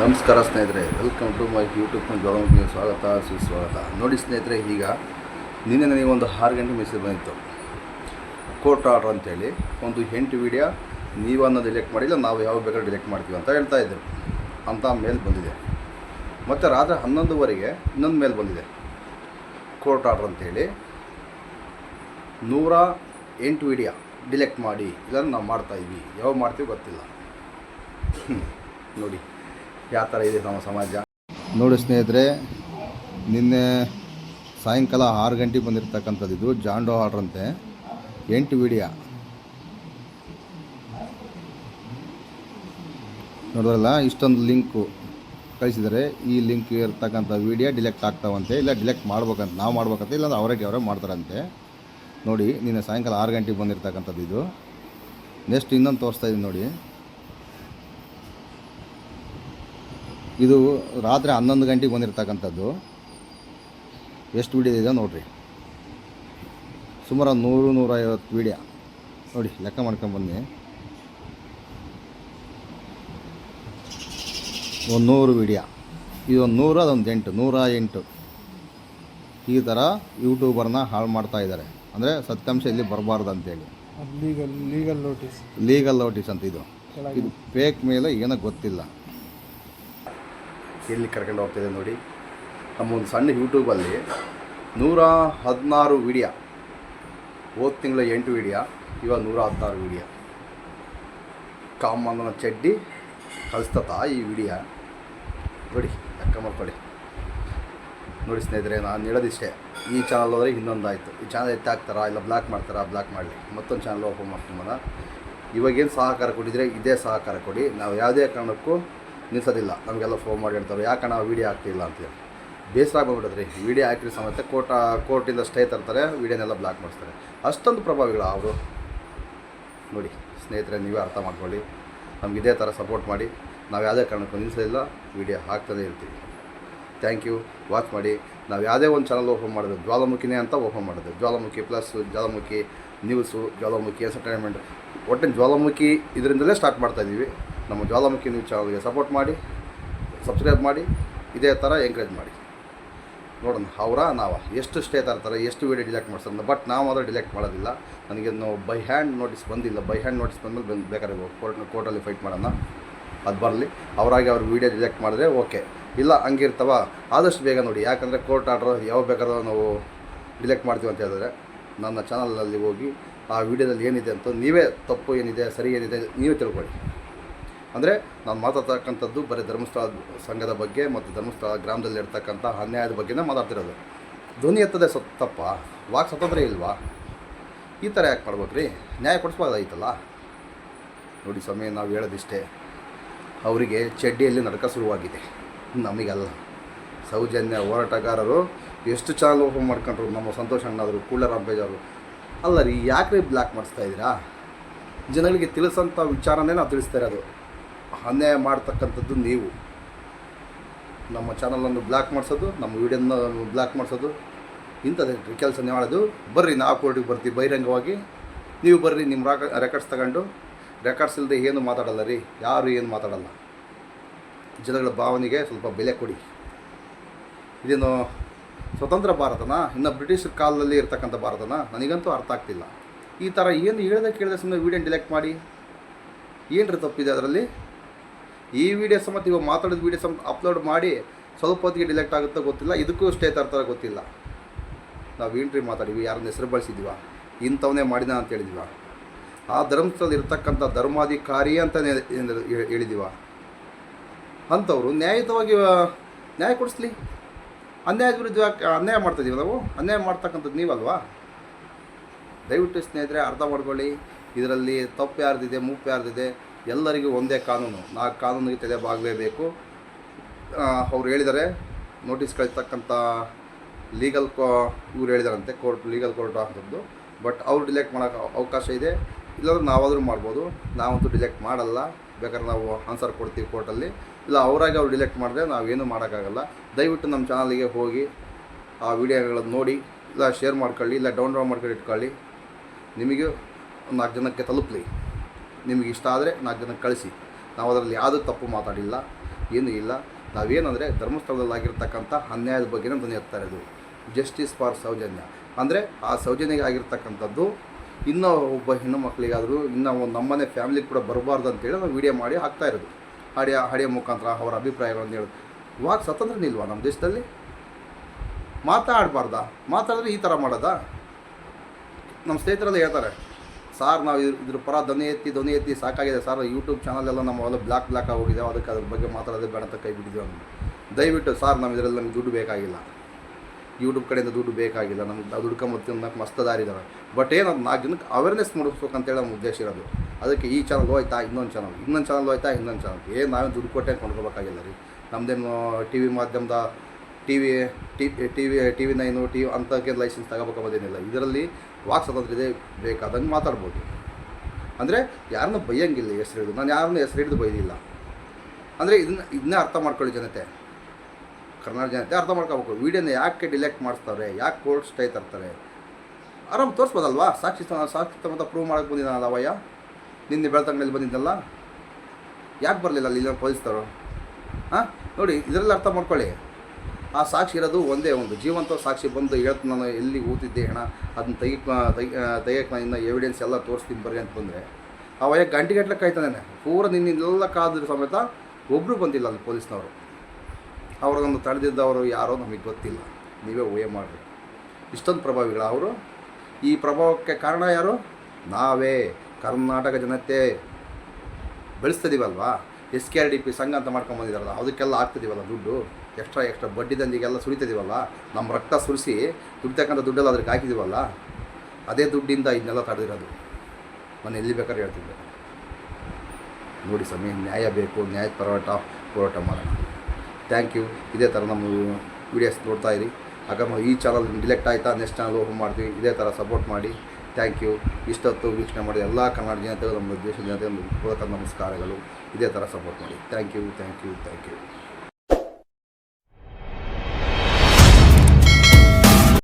ನಮಸ್ಕಾರ ಸ್ನೇಹಿತರೆ welcome to my YouTube ಗೌರವಕ್ಕೆ ಸ್ವಾಗತ, ಸುಸ್ವಾಗತ. ನೋಡಿ ಸ್ನೇಹಿತರೆ, ಈಗ ನಿನ್ನೆ ನನಗೆ ಒಂದು ಆರು ಗಂಟೆ ಮೆಸೇಜ್ ಬಂದಿತ್ತು. ಕೋರ್ಟ್ ಆರ್ಡ್ರ್ ಅಂತೇಳಿ, ಒಂದು ಎಂಟು ವಿಡಿಯೋ ಅನ್ನೋದು ಡಿಲೆಕ್ಟ್ ಮಾಡಿಲ್ಲ, ನಾವು ಯಾವಾಗ ಬೇಕಾದ್ರೆ ಡಿಲೆಕ್ಟ್ ಮಾಡ್ತೀವಿ ಅಂತ ಹೇಳ್ತಾ ಇದ್ದರು ಅಂತ ಮೇಲ್ ಬಂದಿದೆ. ಮತ್ತು ರಾತ್ರಿ ಹನ್ನೊಂದುವರೆಗೆ ಇನ್ನೊಂದು ಮೇಲ್ ಬಂದಿದೆ. ಕೋರ್ಟ್ ಆರ್ಡ್ರ್ ಅಂತೇಳಿ, ನೂರ ಎಂಟು ವಿಡಿಯೋ ಡಿಲೆಕ್ಟ್ ಮಾಡಿ ಇದನ್ನು ನಾವು ಮಾಡ್ತಾಯಿದ್ವಿ ಯಾವಾಗ ಮಾಡ್ತೀವಿ ಗೊತ್ತಿಲ್ಲ. ನೋಡಿ. ಯಾವ ಥರ ಇದೆ ನಮ್ಮ ಸಮಾಜ? ನೋಡಿ ಸ್ನೇಹಿತರೆ, ನಿನ್ನೆ ಸಾಯಂಕಾಲ ಆರು ಗಂಟೆಗೆ ಬಂದಿರತಕ್ಕಂಥದ್ದು ಇದು ಜಾಂಡೋ ಆರ್ಡ್ರ್ ಅಂತೆ. ಎಂಟು ವಿಡಿಯಾ. ನೋಡೋಲ್ಲ ಇಷ್ಟೊಂದು ಲಿಂಕು ಕಳಿಸಿದರೆ ಈ ಲಿಂಕ್ ಇರ್ತಕ್ಕಂಥ ವಿಡಿಯೋ ಡಿಲೆಕ್ಟ್ ಆಗ್ತಾವಂತೆ, ಇಲ್ಲ ಡಿಲೆಕ್ಟ್ ಮಾಡ್ಬೇಕಂತ, ನಾವು ಮಾಡ್ಬೇಕಂತ, ಇಲ್ಲಾಂದ್ರೆ ಅವರೇ ಅವರೇ ಮಾಡ್ತಾರಂತೆ. ನೋಡಿ, ನಿನ್ನೆ ಸಾಯಂಕಾಲ ಆರು ಗಂಟೆಗೆ ಬಂದಿರತಕ್ಕಂಥದ್ದು ಇದು. ನೆಕ್ಸ್ಟ್ ಇನ್ನೊಂದು ತೋರಿಸ್ತಾ ಇದ್ದೀನಿ ನೋಡಿ. ಇದು ರಾತ್ರಿ ಹನ್ನೊಂದು ಗಂಟೆಗೆ ಬಂದಿರತಕ್ಕಂಥದ್ದು. ಎಷ್ಟು ವಿಡಿಯೋ ಇದೆ ನೋಡಿರಿ. ಸುಮಾರು ನೂರು ನೂರೈವತ್ತು ವಿಡಿಯೋ. ನೋಡಿ ಲೆಕ್ಕ ಮಾಡ್ಕೊಂಬನ್ನಿ ಒಂದು ನೂರು ವಿಡಿಯೋ. ಇದೊಂದು ನೂರು ಅದೊಂದು ಎಂಟು ನೂರ ಎಂಟು. ಈ ಥರ ಯೂಟ್ಯೂಬರ್ನ ಹಾಳು ಮಾಡ್ತಾ ಇದ್ದಾರೆ. ಅಂದರೆ ಸತ್ಯಾಂಶ ಇಲ್ಲಿ ಬರಬಾರ್ದು ಅಂತೇಳಿ. Legal legal notice legal notice ಅಂತ ಇದು. ಇದು ಫೇಕ್ ಮೇಲೆ ಏನೋ ಗೊತ್ತಿಲ್ಲ. ಎಲ್ಲಿ ಕರ್ಕೊಂಡು ಹೋಗ್ತಿದೆ ನೋಡಿ. ನಮ್ಮ ಒಂದು ಸಣ್ಣ ಯೂಟ್ಯೂಬಲ್ಲಿ ನೂರ ಹದಿನಾರು ವಿಡಿಯೋ ಹೋದ ತಿಂಗಳ ಎಂಟು ವಿಡಿಯೋ ಇವಾಗ ನೂರ ಹದಿನಾರು ವಿಡಿಯೋ ಕಾಮಂಗನ ಚಡ್ಡಿ ಕಳಿಸ್ತತ ಈ ವಿಡಿಯೋ ನೋಡಿ, ಲೆಕ್ಕ ಮಾಡ್ಕೊಳ್ಳಿ. ನೋಡಿ ಸ್ನೇಹಿತರೆ, ನಾನು ಹೇಳೋದಿಷ್ಟೇ, ಈ ಚಾನಲ್ ಹೋದರೆ ಇನ್ನೊಂದಾಯಿತು. ಈ ಚಾನಲ್ ಎತ್ತಾಕ್ತಾರಾ ಇಲ್ಲ ಬ್ಲಾಕ್ ಮಾಡ್ತಾರಾ ಬ್ಲಾಕ್ ಮಾಡಲಿ. ಮತ್ತೊಂದು ಚಾನಲ್ ಓಪನ್ ಮಾಡ್ಕೊಂಬನ ಇವಾಗೇನು ಸಹಕಾರ ಕೊಟ್ಟಿದ್ರೆ ಇದೇ ಸಹಕಾರ ಕೊಡಿ. ನಾವು ಯಾವುದೇ ಕಾರಣಕ್ಕೂ ನಿಲ್ಸೋದಿಲ್ಲ. ನಮಗೆಲ್ಲ ಫೋನ್ ಮಾಡಿ ಹೇಳ್ತಾರೆ ನಾವು ವೀಡಿಯೋ ಹಾಕ್ತಿಲ್ಲ ಅಂತೇಳಿ ಬೇಸರ ಆಗ್ಬಿಡ್ತದೆ ರೀ. ವೀಡಿಯೋ ಹಾಕಿರಿ ಸಮೇತ ಕೋರ್ಟ್ ಕೋರ್ಟಿಂದ ಸ್ಟೇ ತರ್ತಾರೆ ವೀಡಿಯೋನೆಲ್ಲ ಬ್ಲಾಕ್ ಮಾಡಿಸ್ತಾರೆ. ಅಷ್ಟೊಂದು ಪ್ರಭಾವಿಗಳು ಅವರು. ನೋಡಿ, ಸ್ನೇಹಿತರೆ, ನೀವೇ ಅರ್ಥ ಮಾಡ್ಕೊಳ್ಳಿ. ನಮ್ಗೆ ಇದೇ ಥರ ಸಪೋರ್ಟ್ ಮಾಡಿ. ನಾವು ಯಾವುದೇ ಕಾರಣಕ್ಕೂ ನಿಲ್ಲಿಸೋದಿಲ್ಲ ವೀಡಿಯೋ ಹಾಕ್ತಲೇ ಇರ್ತೀವಿ. ಥ್ಯಾಂಕ್ ಯು ವಾಚ್ ಮಾಡಿ. ನಾವು ಯಾವುದೇ ಒಂದು ಚಾನಲ್ ಓಪನ್ ಮಾಡಿದ್ರು ಜ್ವಾಲಾಮುಖಿನೇ ಅಂತ ಓಪನ್ ಮಾಡೋದು. Jwalamukhi plus Jwalamukhi news Jwalamukhi entertainment ಒಟ್ಟಿನ Jwalamukhi ಇದರಿಂದಲೇ ಸ್ಟಾರ್ಟ್ ಮಾಡ್ತಾ ಇದ್ದೀವಿ ನಮ್ಮ ಜ್ವಾಲಾಮುಖಿ ನ್ಯೂಸ್ ಚಾನಲ್ಗೆ ಸಪೋರ್ಟ್ ಮಾಡಿ, ಸಬ್ಸ್ಕ್ರೈಬ್ ಮಾಡಿ, ಇದೇ ಥರ ಎಂಕರೇಜ್ ಮಾಡಿ. ನೋಡೋಣ, ಅವರ, ನಾವ. ಎಷ್ಟು ಸ್ಟೇ ತರ್ತಾರೆ, ಎಷ್ಟು ವೀಡಿಯೋ ಡಿಲೆಕ್ಟ್ ಮಾಡ್ತಾರೆ ಬಟ್ ನಾವು ಮಾತ್ರ ಡಿಲೆಕ್ಟ್ ಮಾಡೋದಿಲ್ಲ. ನನಗೆ ಬೈ ಹ್ಯಾಂಡ್ ನೋಟಿಸ್ ಬಂದಿಲ್ಲ. ಬೈ ಹ್ಯಾಂಡ್ ನೋಟಿಸ್ ಬಂದಮೇಲೆ ಬಂದು, ಬೇಕಾದ್ರೆ ಕೋರ್ಟ್ ಕೋರ್ಟಲ್ಲಿ ಫೈಟ್ ಮಾಡೋಣ. ಅದು ಬರಲಿ. ಅವರಾಗಿ ಅವ್ರ ವೀಡಿಯೋ ಡಿಲೆಕ್ಟ್ ಮಾಡಿದ್ರೆ ಓಕೆ ಇಲ್ಲ, ಹಂಗಿರ್ತವ? ಆದಷ್ಟು ಬೇಗ ನೋಡಿ. ಯಾಕಂದರೆ ಕೋರ್ಟ್ ಆರ್ಡ್ರ್ ಯಾವ ಬೇಕಾದ್ರೂ ನಾವು ಡಿಲೆಕ್ಟ್ ಮಾಡ್ತೀವಿ ಅಂತ ಹೇಳಿದ್ರೆ, ನನ್ನ ಚಾನಲಲ್ಲಿ ಹೋಗಿ ಆ ವಿಡಿಯೋದಲ್ಲಿ ಏನಿದೆ ಅಂತ ನೀವೇ ತಪ್ಪು ಏನಿದೆ, ಸರಿ ಏನಿದೆ, ನೀವೇ ತಿಳ್ಕೊಳ್ಳಿ. ಅಂದರೆ ನಾನು ಮಾತಾಡ್ತಕ್ಕಂಥದ್ದು ಬರೀ ಧರ್ಮಸ್ಥಳ ಸಂಘದ ಬಗ್ಗೆ ಮತ್ತು ಧರ್ಮಸ್ಥಳ ಗ್ರಾಮದಲ್ಲಿ ಇರ್ತಕ್ಕಂಥ ಅನ್ಯಾಯದ ಬಗ್ಗೆನೇ ಮಾತಾಡ್ತಿರೋದು. ಧ್ವನಿ ಎತ್ತದೆ ಸತ್ತಪ್ಪ ವಾಕ್ ಸ್ವತಂತ್ರ ಇಲ್ವಾ? ಈ ಥರ ಯಾಕೆ ಮಾಡ್ಬೇಕ್ರಿ? ನ್ಯಾಯ ಕೊಡಿಸ್ಬೋದಾಯ್ತಲ್ಲ ನೋಡಿ ಸಮಯ ನಾವು ಹೇಳೋದಿಷ್ಟೇ. ಅವರಿಗೆ ಚಡ್ಡಿಯಲ್ಲಿ ನಡಕ ಶುರುವಾಗಿದೆ. ನಮಗಲ್ಲ ಸೌಜನ್ಯ ಹೋರಾಟಗಾರರು ಎಷ್ಟು ಚಾನಲ್ ಓಪನ್ ಮಾಡ್ಕೊಂಡ್ರು, ನಮ್ಮ ಸಂತೋಷ್ ಅಣ್ಣಾದರು ಕೂಳರಾಂಬೇಜ್ ಅವರು. ಅಲ್ಲ ರೀ ಯಾಕೆ ಬ್ಲ್ಯಾಕ್ ಮಾಡಿಸ್ತಾ ಇದ್ದೀರಾ? ಜನಗಳಿಗೆ ತಿಳಿಸೋಂಥ ವಿಚಾರನೇ ನಾವು ತಿಳಿಸ್ತಾ ಇರೋದು. ಅನ್ಯಾಯ ಮಾಡ್ತಕ್ಕಂಥದ್ದು ನೀವು. ನಮ್ಮ ಚಾನಲನ್ನು ಬ್ಲಾಕ್ ಮಾಡಿಸೋದು, ನಮ್ಮ ವೀಡಿಯೋನ ಬ್ಲಾಕ್ ಮಾಡಿಸೋದು, ಇಂಥದ್ದೇ ಕೆಲಸ ನೀವು ಮಾಡೋದು ಬರ್ರಿ ನಾವು ಕೋರ್ಟಿಗೆ ಬರ್ತೀವಿ ಬಹಿರಂಗವಾಗಿ. ನೀವು ಬರ್ರಿ, ನಿಮ್ಮ ರಾಕ ರೆಕಾರ್ಡ್ಸ್ ತಗೊಂಡು. ರೆಕಾರ್ಡ್ಸ್ ಇಲ್ಲದೆ ಏನು ಮಾತಾಡಲ್ಲ ರೀ, ಯಾರು ಏನು ಮಾತಾಡಲ್ಲ. ಜನಗಳ ಭಾವನೆಗೆ ಸ್ವಲ್ಪ ಬೆಲೆ ಕೊಡಿ. ಇದೇನು ಸ್ವತಂತ್ರ ಭಾರತನ? ಇನ್ನು ಬ್ರಿಟಿಷ್ ಕಾಲದಲ್ಲಿ ಇರ್ತಕ್ಕಂಥ ಭಾರತನ? ನನಗಂತೂ ಅರ್ಥ ಆಗ್ತಿಲ್ಲ. ಈ ಥರ ಏನು ಹೇಳ್ದೆ ಕೇಳಿದೆ ಸುಮ್ಮನೆ ವೀಡಿಯೋ ಡಿಲೆಕ್ಟ್ ಮಾಡಿ. ಏನ್ರಿ ತಪ್ಪಿದೆ ಅದರಲ್ಲಿ? ಈ ವಿಡಿಯೋ ಸಮೇತ ಇವಾಗ ಮಾತಾಡಿದ ವೀಡಿಯೋ ಸಮೇತ ಅಪ್ಲೋಡ್ ಮಾಡಿ ಸ್ವಲ್ಪ ಹೊತ್ತಿಗೆ ಡಿಲೆಕ್ಟ್ ಆಗುತ್ತೋ ಗೊತ್ತಿಲ್ಲ, ಇದಕ್ಕೂ ಸ್ಟೇ ತರ್ತಾರೆ ಗೊತ್ತಿಲ್ಲ. ನಾವು ಇಂಟ್ರಿ ಮಾತಾಡಿವಿ ಯಾರನ್ನ ಹೆಸರು ಬಳಸಿದ್ವ ಇಂಥವನ್ನೇ ಮಾಡಿದ ಅಂತ ಹೇಳಿದ್ವ ಆ ಧರ್ಮಸ್ಥಳದಲ್ಲಿ ಇರ್ತಕ್ಕಂಥ ಧರ್ಮಾಧಿಕಾರಿ ಅಂತ ಹೇಳಿದಿವ ಅಂಥವ್ರು ನ್ಯಾಯಯುತವಾಗಿ ನ್ಯಾಯ ಕೊಡಿಸ್ಲಿ. ಅನ್ಯಾಯದ ವಿರುದ್ಧ ಅನ್ಯಾಯ ಮಾಡ್ತಾಯಿದ್ದೀವಿ ನಾವು? ಅನ್ಯಾಯ ಮಾಡ್ತಕ್ಕಂಥದ್ದು ನೀವಲ್ವಾ? ದಯವಿಟ್ಟು ಸ್ನೇಹಿತರೆ, ಅರ್ಥ ಮಾಡ್ಕೊಳ್ಳಿ. ಇದರಲ್ಲಿ ತಪ್ಪು ಯಾರ್ದಿದೆ ಮುಪ್ಪು ಯಾರ್ದಿದೆ ಎಲ್ಲರಿಗೂ ಒಂದೇ ಕಾನೂನು. ನಾಲ್ಕು ಕಾನೂನಿಗೆ ತಲೆ ಬಾಗಲೇಬೇಕು ಅವ್ರು ಹೇಳಿದ್ದಾರೆ ನೋಟಿಸ್ ಕಳಿಸ್ತಕ್ಕಂಥ ಲೀಗಲ್ ಕೋ, ಇವ್ರು ಹೇಳಿದಾರಂತೆ, ಕೋರ್ಟ್, ಲೀಗಲ್ ಕೋರ್ಟ್ ಅಂತದ್ದು ಬಟ್ ಅವ್ರು ಡಿಲೆಕ್ಟ್ ಮಾಡೋಕ್ಕೆ ಅವಕಾಶ ಇದೆ. ಇಲ್ಲಾಂದ್ರೆ ನಾವಾದರೂ ಮಾಡ್ಬೋದು. ನಾವಂತೂ ಡಿಲೆಕ್ಟ್ ಮಾಡಲ್ಲ. ಬೇಕಾದ್ರೆ ನಾವು ಆನ್ಸರ್ ಕೊಡ್ತೀವಿ ಕೋರ್ಟಲ್ಲಿ. ಇಲ್ಲ, ಅವರಾಗಿ ಅವ್ರು ಡಿಲೆಕ್ಟ್ ಮಾಡಿದ್ರೆ ನಾವೇನು ಮಾಡೋಕ್ಕಾಗಲ್ಲ. ದಯವಿಟ್ಟು ನಮ್ಮ ಚಾನಲಿಗೆ ಹೋಗಿ ಆ ವಿಡಿಯೋಗಳನ್ನು ನೋಡಿ. ಇಲ್ಲ, ಶೇರ್ ಮಾಡ್ಕೊಳ್ಳಿ. ಇಲ್ಲ, ಡೌನ್ಲೋಡ್ ಮಾಡ್ಕೊಂಡು ಇಟ್ಕೊಳ್ಳಿ. ನಿಮಗೆ ನಾಲ್ಕು ಜನಕ್ಕೆ ತಲುಪಲಿ. ನಿಮಗೆ ಇಷ್ಟ ಆದರೆ ನಾಲ್ಕು ಜನಕ್ಕೆ ಕಳಿಸಿ. ನಾವು ಅದರಲ್ಲಿ ಯಾವುದೂ ತಪ್ಪು ಮಾತಾಡಿಲ್ಲ, ಏನೂ ಇಲ್ಲ. ನಾವೇನಂದರೆ ಧರ್ಮಸ್ಥಳದಲ್ಲಿ ಆಗಿರ್ತಕ್ಕಂಥ ಅನ್ಯಾಯದ ಬಗ್ಗೆ ಧ್ವನಿ ಎತ್ತಾ ಇರೋದು ಜಸ್ಟಿಸ್ ಫಾರ್ ಸೌಜನ್ಯ. ಅಂದರೆ ಆ ಸೌಜನ್ಯಗೆ ಆಗಿರ್ತಕ್ಕಂಥದ್ದು ಇನ್ನೂ ಒಬ್ಬ ಹೆಣ್ಣು ಮಕ್ಕಳಿಗಾದರೂ ಇನ್ನೂ ಒಂದು ನಮ್ಮನೆ ಫ್ಯಾಮಿಲಿ ಕೂಡ ಬರಬಾರ್ದು ಅಂತೇಳಿ ನಾವು ವಿಡಿಯೋ ಮಾಡಿ ಹಾಕ್ತಾ ಇರೋದು. ಹಾಡಿಯ ಹಾಡಿಯ ಮುಖಾಂತರ ಅವರ ಅಭಿಪ್ರಾಯಗಳನ್ನು ಹೇಳೋದು ಇವಾಗ ಸ್ವತಂತ್ರ ನಿಲ್ವಾ ನಮ್ಮ ದೇಶದಲ್ಲಿ? ಮಾತಾಡಬಾರ್ದಾ? ಮಾತಾಡಿದ್ರೆ ಈ ಥರ ಮಾಡೋದಾ? ನಮ್ಮ ಸ್ನೇಹಿತರೆಲ್ಲ ಹೇಳ್ತಾರೆ. ಸಾರ್ ನಾವು ಇದ್ರ ಪರ ಧ್ವನಿ ಎತ್ತಿ ಧ್ವನಿ ಎತ್ತಿ ಸಾಕಾಗಿದೆ. ಸರ್ ಯೂಟ್ಯೂಬ್ ಚಾನಲೆಲ್ಲ ನಮ್ಮ ಎಲ್ಲ ಬ್ಲ್ಯಾಕ್ ಬ್ಲ್ಯಾಕ್ ಆಗೋಗಿದೆ. ಅದಕ್ಕೆ ಅದ್ರ ಬಗ್ಗೆ ಮಾತಾಡೋದೇ ಬೇಡ ಅಂತ ಕೈ ಬಿಟ್ಟಿದ್ದೀವಿ ಅವ್ನು ದಯವಿಟ್ಟು ಸಾರ್ ನಮ್ಮ ಇದರಲ್ಲಿ ನಮ್ಗೆ ದುಡ್ಡು ಬೇಕಾಗಿಲ್ಲ. ಯೂಟ್ಯೂಬ್ ಕಡೆಯಿಂದ ದುಡ್ಡು ಬೇಕಾಗಿಲ್ಲ. ನಮ್ಗೆ ನಾವು ದುಡ್ಕೊಂಬತ್ತಿ ಮಸ್ತ್ ದಾರಿ ಇದ್ದಾವೆ ಬಟ್ ಏನು ನಾಲ್ಕು ಜನಕ್ಕೆ ಅವೇರ್ನೆಸ್ ಮೂಡಿಸ್ಬೇಕಂತೇಳಿ ನಮ್ಮ ಉದ್ದೇಶ ಇರೋದು. ಅದಕ್ಕೆ ಈ ಚಾನಲ್ ಹೋಯ್ತಾ, ಇನ್ನೊಂದು ಚಾನಲ್ ಇನ್ನೊಂದು ಚಾನಲ್ ಹೋಯ್ತಾ, ಇನ್ನೊಂದು ಚಾನಲ್ ಏನು ನಾವೇ ದುಡ್ಡು ಕೊಟ್ಟೆ ಕೊಂಡ್ಕೋಬೇಕಾಗಿಲ್ಲ ರೀ. ನಮ್ಮದೇನು ಟಿ ವಿ ಮಾಧ್ಯಮದ T V T T V T V nine T V ಅಂಥಕ್ಕೆ licence ತಗೋಬೇಕಂಬೋದೇನಿಲ್ಲ ಇದರಲ್ಲಿ ವಾಕ್ ಸ್ವಾತಂತ್ರ್ಯ ಇದೆ, ಬೇಕಾದಂಗೆ ಮಾತಾಡ್ಬೋದು. ಅಂದರೆ ಯಾರನ್ನೂ ಬೈಯಂಗಿಲ್ಲ ಹೆಸರು ಹಿಡಿದು. ನಾನು ಯಾರನ್ನೂ ಹೆಸರು ಹಿಡಿದು ಬೈದಿಲ್ಲ. ಅಂದರೆ ಇದನ್ನ, ಇದನ್ನೇ ಅರ್ಥ ಮಾಡ್ಕೊಳ್ಳಿ ಜನತೆ. ಕರ್ನಾಟಕ ಜನತೆ ಅರ್ಥ ಮಾಡ್ಕೋಬೇಕು. ವೀಡಿಯೋನ ಯಾಕೆ ಡಿಲೆಕ್ಟ್ ಮಾಡಿಸ್ತಾರೆ, ಯಾಕೆ ಕೋರ್ಟ್ ಸ್ಟೇ ತರ್ತಾರೆ? ಆರಾಮ್ ತೋರಿಸ್ಬೋದಲ್ವಾ? ಸಾಕ್ಷಿ ಸಾಕ್ಷಿ ಸಮೇತ ಪ್ರೂವ್ ಮಾಡೋಕ್ಕೆ ಬಂದಿದ್ದಾನಲ್ಲ ಅವಯ್ಯ ನಿನ್ನೆ ಬೆಳ್ತಂಗಲ್ಲಿ ಬಂದಿದ್ದಲ್ಲ? ಯಾಕೆ ಬರಲಿಲ್ಲ ಅಲ್ಲಿ ಪೊಲೀಸ್ನವರು ಹಾಂ? ನೋಡಿ, ಇದರಲ್ಲಿ ಅರ್ಥ ಮಾಡ್ಕೊಳ್ಳಿ. ಆ ಸಾಕ್ಷಿ ಇರೋದು ಒಂದೇ ಒಂದು. ಜೀವಂತ ಸಾಕ್ಷಿ ಬಂದು ಹೇಳ್ತು, ನಾನು ಎಲ್ಲಿ ಊತಿದ್ದೆ ಹಣ ಅದನ್ನ ತೆಗಿಕ್ ತೆಗಿಯಕ್ಕೆ ನಾನು ಇನ್ನು ಎವಿಡೆನ್ಸ್ ಎಲ್ಲ ತೋರಿಸ್ತೀನಿ ಬರ್ರಿ ಅಂತ ಬಂದರೆ. ಅವಯ್ಯ ಗಂಟೆಗಟ್ಟಲೆ ಕಾಯ್ತಾನೆ ಪೂರ ನಿನ್ನೆಲ್ಲ ಕಾದ್ರ ಸಮೇತ ಒಬ್ಬರು ಬಂದಿಲ್ಲ ಅಲ್ಲಿ ಪೊಲೀಸ್ನವರು. ಅವ್ರಿಗೊಂದು ತಡೆದಿದ್ದವರು ಯಾರೋ ನಮಗೆ ಗೊತ್ತಿಲ್ಲ. ನೀವೇ ಊಹೆ ಮಾಡಿರಿ. ಇಷ್ಟೊಂದು ಪ್ರಭಾವಿಗಳು ಅವರು. ಈ ಪ್ರಭಾವಕ್ಕೆ ಕಾರಣ ಯಾರು? ನಾವೇ. ಕರ್ನಾಟಕ ಜನತೆ. ಬೆಳೆಸ್ತಿದ್ದೀವಲ್ವಾ S K R D P ಸಂಘ ಅಂತ ಮಾಡ್ಕೊಂಬಂದಿದ್ದಾರಲ್ಲ ಅದಕ್ಕೆಲ್ಲ ಆಗ್ತಿದ್ದೀವಲ್ಲ ದುಡ್ಡು? ಎಕ್ಸ್ಟ್ರಾ ಎಕ್ಸ್ಟ್ರಾ ಬಡ್ಡಿ ದಂದಿಗೆಲ್ಲ ಸುರಿತಿದ್ದೀವಲ್ಲ ನಮ್ಮ ರಕ್ತ ಸುರಿಸಿ ದುಡ್ತಕ್ಕಂಥ ದುಡ್ಡೆಲ್ಲ ಅದಕ್ಕೆ ಹಾಕಿದ್ದೀವಲ್ಲ ಅದೇ ದುಡ್ಡಿಂದ ಇದನ್ನೆಲ್ಲ ತಡೆದಿರೋದು. ನಾನು ಎಲ್ಲಿ ಬೇಕಾದ್ರೆ ಹೇಳ್ತಿದ್ದೆ. ನೋಡಿ ಸ್ವಾಮಿ, ನ್ಯಾಯ ಬೇಕು ನ್ಯಾಯ ಪರೋಟ, ಹೋರಾಟ ಮಾಡೋಣ. ಥ್ಯಾಂಕ್ ಯು ಇದೇ ಥರ ನಮ್ಮ ವೀಡಿಯೋಸ್ ನೋಡ್ತಾ ಇರಿ. ಹಾಗಮ್ಮ ಈ ಚಾನಲ್ ಡಿಲೆಕ್ಟ್ ಆಯಿತಾ? ನೆಕ್ಸ್ಟ್ ಚಾನಲ್ ಓಪನ್ ಮಾಡ್ತೀವಿ. ಇದೇ ಥರ ಸಪೋರ್ಟ್ ಮಾಡಿ. ಥ್ಯಾಂಕ್ ಯು ಇಷ್ಟೊತ್ತು ವೀಕ್ಷಣೆ ಮಾಡಿ ಎಲ್ಲ ಕನ್ನಡ ಜನತೆಗೂ, ನಮ್ಮ ದೇಶದ ಜನತೆ ಒಂದು ಪೂರ್ವಕ ನಮಸ್ಕಾರಗಳು. ಇದೇ ಥರ ಸಪೋರ್ಟ್ ಮಾಡಿ. Thank you thank you thank you